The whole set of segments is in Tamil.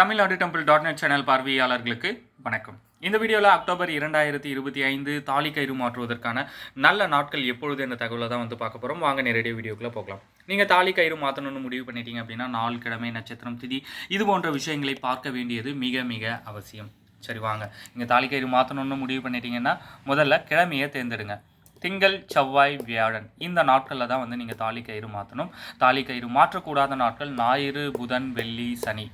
Tamil Nadu temple dot net channel பார்வையாளர்களுக்கு வணக்கம். இந்த வீடியோவில் அக்டோபர் இரண்டாயிரத்தி இருபத்தி ஐந்து தாலி கயிறு மாற்றுவதற்கான நல்ல நாட்கள் எப்பொழுது என்ற தகவலை தான் வந்து பார்க்க போகிறோம் வாங்க நேரடியாக வீடியோக்குள்ளே போகலாம். நீங்கள் தாலி கயிறு மாற்றணும்னு முடிவு பண்ணிட்டீங்க அப்படின்னா நாள் கிழமை நட்சத்திரம் திதி இது போன்ற விஷயங்களை பார்க்க வேண்டியது மிக மிக அவசியம். சரி வாங்க. நீங்கள் தாலி கயிறு மாற்றணும்னு முடிவு பண்ணிட்டீங்கன்னா முதல்ல கிழமையை தேர்ந்தெடுங்க. திங்கள் செவ்வாய் வியாழன் இந்த நாட்களில் தான் வந்து நீங்கள் தாலி கயிறு மாற்றணும். தாலி கயிறு மாற்றக்கூடாத நாட்கள் ஞாயிறு புதன் வெள்ளி சனி.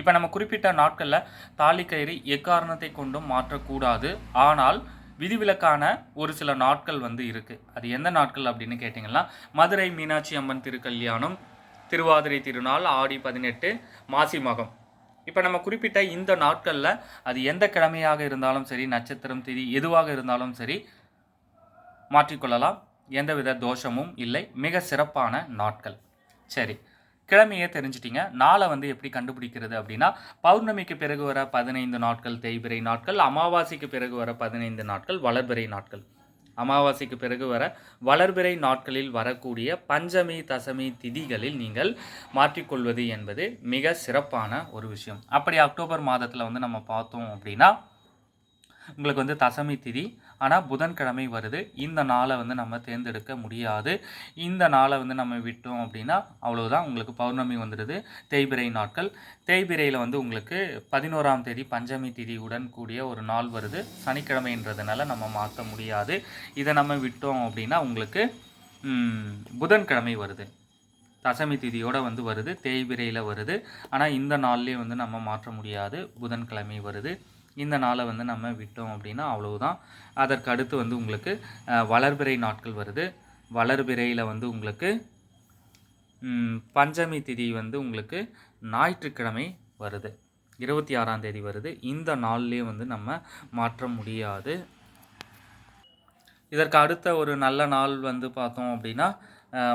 இப்போ நம்ம குறிப்பிட்ட நாட்களில் தாலி கயிறு எக்காரணத்தை கொண்டும் மாற்றக்கூடாது. ஆனால் விதிவிலக்கான ஒரு சில நாட்கள் வந்து இருக்குது அது எந்த நாட்கள் அப்படின்னு கேட்டிங்கன்னா மதுரை மீனாட்சி அம்மன் திருக்கல்யாணம் திருவாதிரை திருநாள் ஆடி பதினெட்டு மாசி மகம். இப்போ நம்ம குறிப்பிட்ட இந்த நாட்களில் அது எந்த கிழமையாக இருந்தாலும் சரி நட்சத்திரம் திதி எதுவாக இருந்தாலும் சரி மாற்றிக்கொள்ளலாம். எந்தவித தோஷமும் இல்லை. மிக சிறப்பான நாட்கள். சரி. கிழமையே தெரிஞ்சிட்டிங்க. நாளை வந்து எப்படி கண்டுபிடிக்கிறது அப்படின்னா பௌர்ணமிக்கு பிறகு வர பதினைந்து நாட்கள் தேய்பிரை நாட்கள் அமாவாசைக்கு பிறகு வர பதினைந்து நாட்கள் வளர்பிறை நாட்கள். அமாவாசைக்கு பிறகு வர வளர்பிறை நாட்களில் வரக்கூடிய பஞ்சமி தசமி திதிகளில் நீங்கள் மாற்றிக்கொள்வது என்பது மிக சிறப்பான ஒரு விஷயம். அப்படி அக்டோபர் மாதத்தில் வந்து நம்ம பார்த்தோம் அப்படின்னா உங்களுக்கு வந்து தசமி திதி ஆனால் புதன்கிழமை வருது. இந்த நாளை வந்து நம்ம தேர்ந்தெடுக்க முடியாது. இந்த நாளை வந்து நம்ம விட்டோம் அப்படின்னா அவ்வளோதான் உங்களுக்கு பௌர்ணமி வந்துடுது தேய்பிரை நாட்கள். தேய்பிரையில் வந்து உங்களுக்கு பதினோராம் தேதி பஞ்சமி திதி உடன் கூடிய ஒரு நாள் வருது. சனிக்கிழமைன்றதுனால நம்ம மாற்ற முடியாது. இதை நம்ம விட்டோம் அப்படின்னா உங்களுக்கு புதன்கிழமை வருது. தசமி திதியோட வந்து வருது தேய்பிரையில் வருது. ஆனால் இந்த நாள்லேயே வந்து நம்ம மாற்ற முடியாது. புதன்கிழமை வருது. இந்த நாளை வந்து நம்ம விட்டோம் அப்படின்னா அவ்வளவுதான். அதற்கு அடுத்து வந்து உங்களுக்கு வளர்பிறை நாட்கள் வருது. வளர்பிறையில் வந்து உங்களுக்கு பஞ்சமி திதி வந்து உங்களுக்கு ஞாயிற்றுக்கிழமை வருது. இருபத்தி ஆறாம் தேதி வருது. இந்த நாள்லேயே வந்து நம்ம மாற்ற முடியாது. இதற்கு அடுத்த ஒரு நல்ல நாள் வந்து பார்த்தோம் அப்படின்னா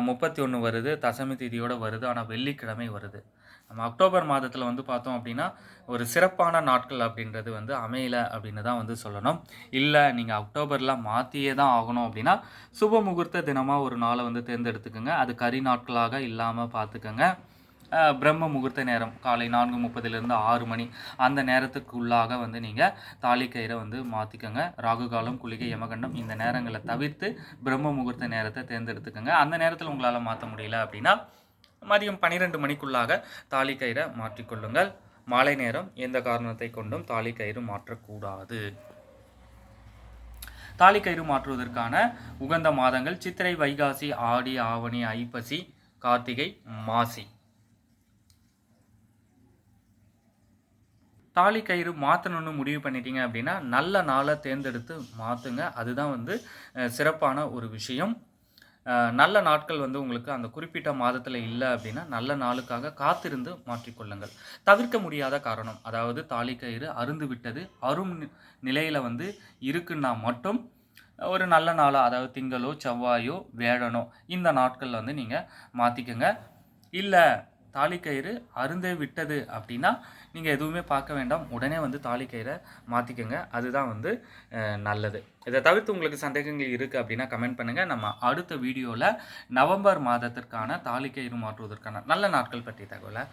முப்பத்தி ஒன்று வருது. தசமி தேதியோடு வருது. ஆனால் வெள்ளிக்கிழமை வருது. நம்ம அக்டோபர் மாதத்தில் வந்து பார்த்தோம் அப்படின்னா ஒரு சிறப்பான நாட்கள் அப்படின்றது வந்து அமையலை அப்படின்னு தான் வந்து சொல்லணும். இல்லை நீங்கள் அக்டோபரில் மாற்றியே தான் ஆகணும் அப்படின்னா சுப முகூர்த்த தினமாக ஒரு நாளை வந்து தேர்ந்தெடுத்துக்கோங்க. அது கரி நாட்களாக இல்லாமல் பார்த்துக்கோங்க. பிரம்ம முகூர்த்த நேரம் காலை நான்கு முப்பதுலேருந்து ஆறு மணி அந்த நேரத்துக்குள்ளாக வந்து நீங்கள் தாலி கயிறை வந்து மாற்றிக்கோங்க ராகு காலம் குளிகை யமகண்டம் இந்த நேரங்களை தவிர்த்து பிரம்ம முகூர்த்த நேரத்தை தேர்ந்தெடுத்துக்கோங்க. அந்த நேரத்தில் உங்களால் மாற்ற முடியல அப்படின்னா மதியம் பன்னிரெண்டு மணிக்குள்ளாக தாலி கயிறை மாற்றிக்கொள்ளுங்கள். மாலை நேரம் எந்த காரணத்தை கொண்டும் தாலி கயிறு மாற்றக்கூடாது. தாலி கயிறு மாற்றுவதற்கான உகந்த மாதங்கள் சித்திரை வைகாசி ஆடி ஆவணி ஐப்பசி கார்த்திகை மாசி. தாலி கயிறு மாற்றணும்னு முடிவு பண்ணிட்டீங்க அப்படின்னா நல்ல நாளை தேர்ந்தெடுத்து மாற்றுங்க அதுதான் வந்து சிறப்பான ஒரு விஷயம். நல்ல நாட்கள் வந்து உங்களுக்கு அந்த குறிப்பிட்ட மாதத்தில் இல்லை அப்படின்னா நல்ல நாளுக்காக காத்திருந்து மாற்றிக்கொள்ளுங்கள் தவிர்க்க முடியாத காரணம் அதாவது தாலி கயிறு அருந்து விட்டது அரும் நிலையில் வந்து இருக்குன்னா மட்டும் ஒரு நல்ல நாளாக அதாவது திங்களோ செவ்வாயோ வேடனோ இந்த நாட்களில் வந்து நீங்கள் மாற்றிக்கங்க இல்லை தாலிக்கயிறு அருந்தே விட்டது அப்படின்னா நீங்கள் எதுவுமே பார்க்க வேண்டாம். உடனே வந்து தாலிக்கயிறை மாற்றிக்கோங்க அதுதான் வந்து நல்லது. இதை தவிர்த்து உங்களுக்கு சந்தேகங்கள் இருக்குது அப்படின்னா கமெண்ட் பண்ணுங்கள் நம்ம அடுத்த வீடியோவில் நவம்பர் மாதத்திற்கான தாலிக்கயிறு மாற்றுவதற்கான நல்ல நாட்கள் பற்றிய தகவலை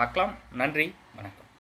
பார்க்கலாம். நன்றி. வணக்கம்.